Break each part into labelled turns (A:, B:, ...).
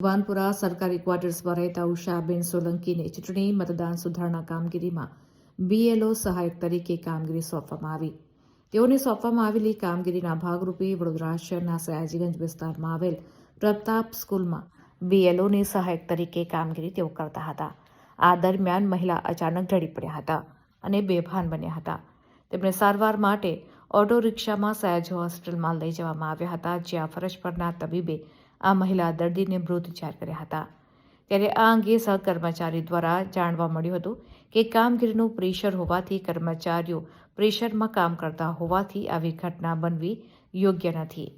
A: વાનપુરા સરકારી ક્વાર્ટર્સમાં રહેતા ઉષાબેન સોલંકીને ચૂંટણી મતદાન સુધારણા કામગીરીમાં બીએલઓ સહાયક તરીકે કામગીરી સોંપવામાં આવી. તેઓને સોંપવામાં આવેલી કામગીરીના ભાગરૂપે વડોદરા શહેરના સયાજીગંજ વિસ્તારમાં આવેલ પ્રતાપ સ્કૂલમાં બીએલઓની સહાયક તરીકે કામગીરી તેઓ કરતા હતા. આ દરમિયાન મહિલા અચાનક ઢળી પડ્યા હતા અને બેભાન બન્યા હતા. તેમને સારવાર માટે ઓટો રિક્ષામાં સયાજી હોસ્પિટલમાં લઈ જવામાં આવ્યા હતા, જ્યાં ફરજ પરના તબીબે આ મહિલા દર્દીને મૃત જાહેર કર્યા હતા. ત્યારે આ અંગે સહકર્મચારી દ્વારા જાણવા મળ્યું હતું કે કામગીરીનું પ્રેશર હોવાથી કર્મચારીઓ પ્રેશરમાં કામ કરતા હોવાથી આવી ઘટના બનવી યોગ્ય નથી.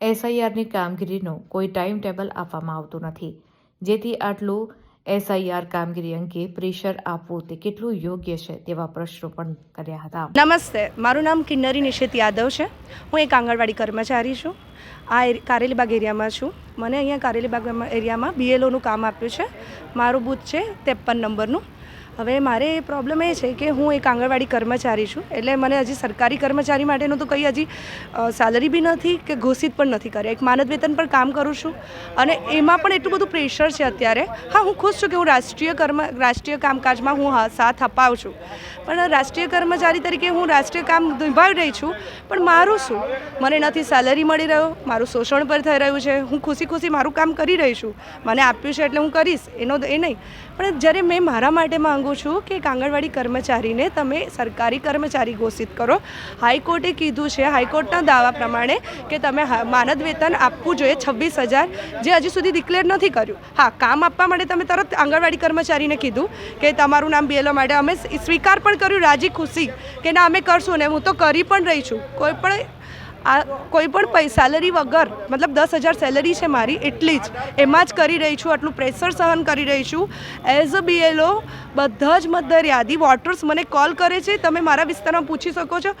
A: એસઆઈઆરની કામગીરીનો કોઈ ટાઈમ ટેબલ આપવામાં આવતું નથી. જેથી આટલું એસઆઈઆર કામગીરી અંગે પ્રેશર આપવું તે કેટલું યોગ્ય છે તેવા પ્રશ્નો પણ કર્યા હતા.
B: નમસ્તે. મારું નામ કિન્નરી નિશિત યાદવ છે. હું એક આંગણવાડી કર્મચારી છું. આ કારેલીબાગ એરિયામાં છું. મને અહીંયા કારેલીબાગ એરિયામાં બીએલઓનું કામ આપ્યું છે. મારું બૂથ છે ત્રેપન નંબરનું. હવે મારે પ્રોબ્લેમ એ છે કે હું એક આંગણવાડી કર્મચારી છું, એટલે મને હજી સરકારી કર્મચારી માટેનું તો કંઈ હજી સેલરી બી નથી કે ઘોષિત પણ નથી કરે એક માનદ વેતન પર કામ કરું છું અને એમાં પણ એટલું બધું પ્રેશર છે અત્યારે. હા, હું ખુશ છું કે હું રાષ્ટ્રીય કર્મ, રાષ્ટ્રીય કામકાજમાં હું સાથ અપાવું છું. પણ રાષ્ટ્રીય કર્મચારી તરીકે હું રાષ્ટ્રીય કામ નિભાવી રહી છું, પણ મારું શું? મને નથી સેલરી મળી રહ્યો, મારું શોષણ પર થઈ રહ્યું છે. હું ખુશી ખુશી મારું કામ કરી રહી છું. મને આપ્યું છે એટલે હું કરીશ. એનો એ નહીં. પણ જ્યારે મેં મારા માટે માંગુ છું કે એક આંગણવાડી કર્મચારીને તમે સરકારી કર્મચારી ઘોષિત કરો. હાઈકોર્ટે કીધું છે, હાઈકોર્ટના દાવા પ્રમાણે કે તમે માનદ વેતન આપવું જોઈએ છવ્વીસ હજાર, જે હજી સુધી ડિક્લેર નથી કર્યું. હા, કામ આપવા માટે તમે તરત આંગણવાડી કર્મચારીને કીધું કે તમારું નામ બીએલઓ માટે અમે સ્વીકાર પણ કર્યું, રાજી ખુશી કે ના, અમે કરશું ને હું તો કરી પણ રહી છું. કોઈ પણ આ, કોઈ પણ સેલરી વગર, મતલબ દસ હજાર સેલરી છે મારી, એટલી જ. એમાં જ કરી રહી છું, આટલું પ્રેશર સહન કરી રહી છું. એઝ અ બીએલઓ બધા જ મતદાર યાદી વોટર્સ મને કોલ કરે છે. તમે મારા વિસ્તારમાં પૂછી શકો છો.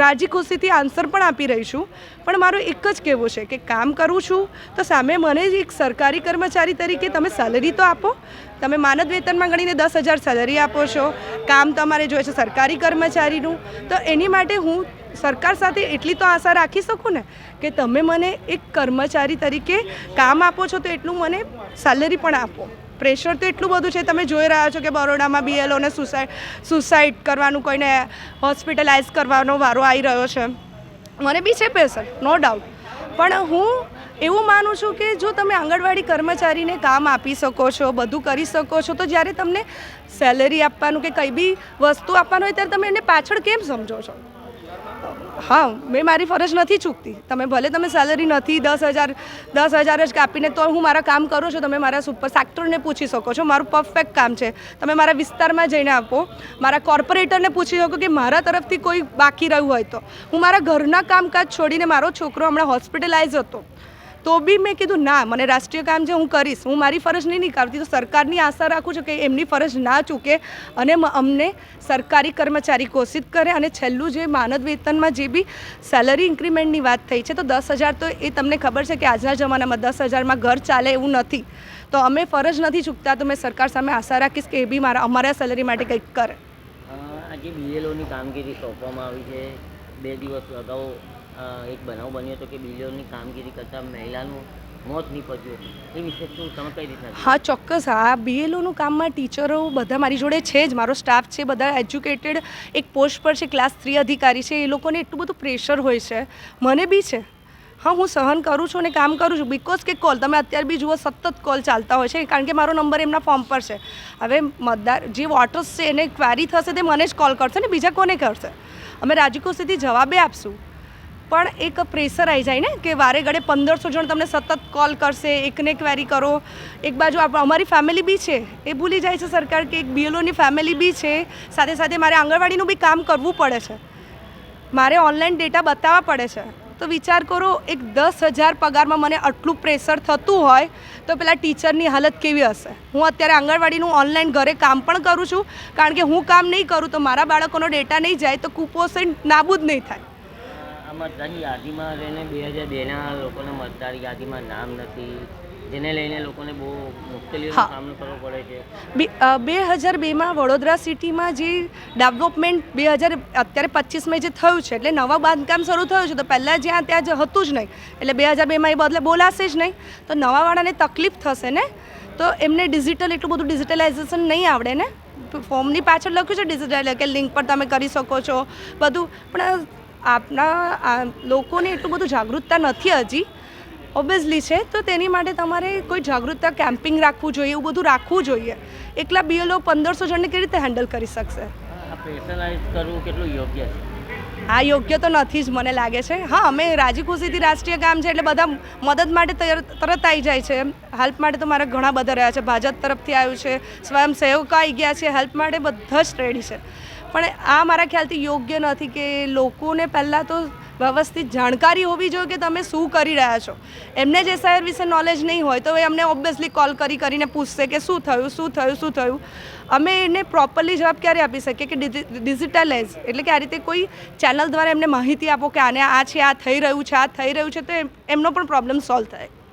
B: રાજી ખુશીથી આન્સર પણ આપી રહી છું. પણ મારું એક જ કહેવું છે કે કામ કરું છું તો સામે મને જ એક સરકારી કર્મચારી તરીકે તમે સેલરી તો આપો. તમે માનદ વેતનમાં ગણીને દસ હજાર સેલરી આપો છો. કામ તમારે જોઈએ છે સરકારી કર્મચારીનું. તો એની માટે હું સરકાર સાથે એટલી તો આશા રાખી શકું ને કે તમે મને એક કર્મચારી તરીકે કામ આપો છો તો એટલું મને સેલરી પણ આપો. પ્રેશર તો એટલું બધું છે, તમે જોઈ રહ્યા છો કે બરોડામાં બીએલઓને સુસાઇડ સુસાઇડ કરવાનું, કોઈને હોસ્પિટલાઇઝ કરવાનો વારો આવી રહ્યો છે. મને બી છે પ્રેશર, નો ડાઉટ. પણ હું એવું માનું છું કે જો તમે આંગણવાડી કર્મચારીને કામ આપી શકો છો, બધું કરી શકો છો, તો જ્યારે તમને સેલરી આપવાનું કે કંઈ બી વસ્તુ આપવાનું હોય, ત્યારે તમે એને પાછળ કેમ સમજો છો? હા, મેં મારી ફરજ નથી ચૂકતી. તમે ભલે તમે સેલરી નથી, દસ હજાર દસ હજાર જ કાપીને તો હું મારા કામ કરું છું, તમે મારા સુપર સેક્ટરને પૂછી શકો છો. મારું પરફેક્ટ કામ છે. તમે મારા વિસ્તારમાં જઈને આપો. મારા કોર્પોરેટરને પૂછી શકો કે મારા તરફથી કોઈ બાકી રહ્યું હોય તો. હું મારા ઘરના કામકાજ છોડીને મારો છોકરો હમણાં હોસ્પિટલાઇઝ હતો. તો બી મેં કીધું, ના, મને રાષ્ટ્રીય કામ છે, હું કરીશ. હું મારી ફરજ નહીં નીકાળતી તો સરકારની આશા રાખું છું કે એમની ફરજ ના ચૂકે અને અમને સરકારી કર્મચારી ઘોષિત કરે અને છેલ્લું જે માનદ વેતનમાં જે બી સેલરી ઇન્ક્રીમેન્ટની વાત થઈ છે, તો દસ હજાર તો એ તમને ખબર છે કે આજના જમાનામાં દસ હજારમાં ઘર ચાલે એવું નથી. તો અમે ફરજ નથી ચૂકતા, તો મેં સરકાર સામે આશા રાખીશ કે એ બી મારા, અમારા સેલરી માટે કંઈક કરે.
C: આજે બીએલઓની કામગીરી સોંપવામાં આવી છે, બે દિવસ અગાઉ એક બનાવ બન્યો હતો કે બીએલઓની કામગીરી કરતા મહિલાનું મોત નીપજ્યું એ વિશે શું, તમે કઈ રીતના
B: હા, ચોક્કસ. હા બીએલઓનું કામમાં ટીચરો બધા મારી જોડે છે જ. મારો સ્ટાફ છે, બધા એજ્યુકેટેડ એક પોસ્ટ પર છે ક્લાસ થ્રી અધિકારી છે. એ લોકોને એટલું બધું પ્રેશર હોય છે. મને બી છે. હા, હું સહન કરું છું અને કામ કરું છું. બિકોઝ કે કોલ તમે અત્યારે બી જુઓ, સતત કોલ ચાલતા હોય છે. કારણ કે મારો નંબર એમના ફોર્મ પર છે. હવે મતદાર, જે વોટર્સ છે, એને ક્વેરી થશે તે મને જ કોલ કરશે ને બીજા કોને કરશે? અમે રાજી સુધી જવાબે આપશું. પણ એક પ્રેશર આવી જાય ને કે વારે ગળે પંદરસો જણ તમને સતત કોલ કરશે, એકને ક્વેરી કરો. એક બાજુ અમારી ફેમિલી બી છે. એ ભૂલી જાય છે સરકાર કે એક બીએલઓની ફેમિલી બી છે. સાથે સાથે મારે આંગણવાડીનું બી કામ કરવું પડે છે. મારે ઓનલાઈન ડેટા બતાવવા પડે છે. તો વિચાર કરો, એક દસ હજાર પગારમાં મને આટલું પ્રેશર થતું હોય, તો પેલા ટીચરની હાલત કેવી હશે? હું અત્યારે આંગણવાડીનું ઓનલાઈન ઘરે કામ પણ કરું છું. કારણ કે હું કામ નહીં કરું તો મારા બાળકોનો ડેટા નહીં જાય તો કુપોષણ નાબૂદ નહીં થાય.
C: મતદાર યાદીમાં રહીને બે હજાર બેના લોકોના મતદાર યાદીમાં નામ નથી જેને લઈને લોકોને બહુ મુશ્કેલીઓનો. સામનો કરવો પડે છે.
B: બે- બે હજાર બેમાં વડોદરા સિટીમાં જે ડેવલપમેન્ટ બે હજાર અત્યારે પચીસમાં જે થયું છે એટલે નવા બાંધકામ શરૂ થયું છે તો પહેલાં જ્યાં ત્યાં જ હતું જ નહીં. એટલે બે હજાર બેમાં એ બદલે બોલાશે જ નહીં. તો નવાવાળાને તકલીફ થશે ને? તો એમને ડિજિટલ એટલું બધું ડિજિટલાઇઝેશન નહીં આવડે ને? ફોર્મની પાછળ લખ્યું છે ડિજિટલ કે લિંક પર તમે કરી શકો છો બધું. પણ આપના આ લોકોને એટલું બધું જાગૃતતા નથી હજી ઓબ્વિયસલી છે તો તેની માટે તમારે કોઈ જાગૃતતા કેમ્પિંગ રાખવું જોઈએ એવું બધું રાખવું જોઈએ. એકલા બીએલઓ પંદરસો જણને કેવી રીતે હેન્ડલ કરી શકશે?
C: કરવું કેટલું યોગ્ય છે?
B: આ યોગ્ય તો નથી જ મને લાગે છે. હા અમે રાજી ખુશીથી રાષ્ટ્રીય કામ છે એટલે બધા મદદ માટે તરત આવી જાય છે. હેલ્પ માટે તો મારે ઘણા બધા રહ્યા છે. ભાજપ તરફથી આવ્યું છે સ્વયંસેવકો આવી ગયા છે હેલ્પ માટે બધા જ રેડી છે. પણ આ મારા ખ્યાલથી યોગ્ય નથી કે લોકોને પહેલાં તો વ્યવસ્થિત જાણકારી હોવી જોઈએ કે તમે શું કરી રહ્યા છો. એમને જે શહેર વિશે નોલેજ નહીં હોય તો એ અમને ઓબ્વિયસલી કોલ કરી કરીને પૂછશે કે શું થયું શું થયું શું થયું. અમે એને પ્રોપરલી જવાબ ક્યારે આપી શકીએ કે ડિજિટલાઇઝ એટલે કે આ રીતે કોઈ ચેનલ દ્વારા એમને માહિતી આપો કે આને આ છે, આ થઈ રહ્યું છે, આ થઈ રહ્યું છે, તો એમનો પણ પ્રોબ્લેમ સોલ્વ થાય.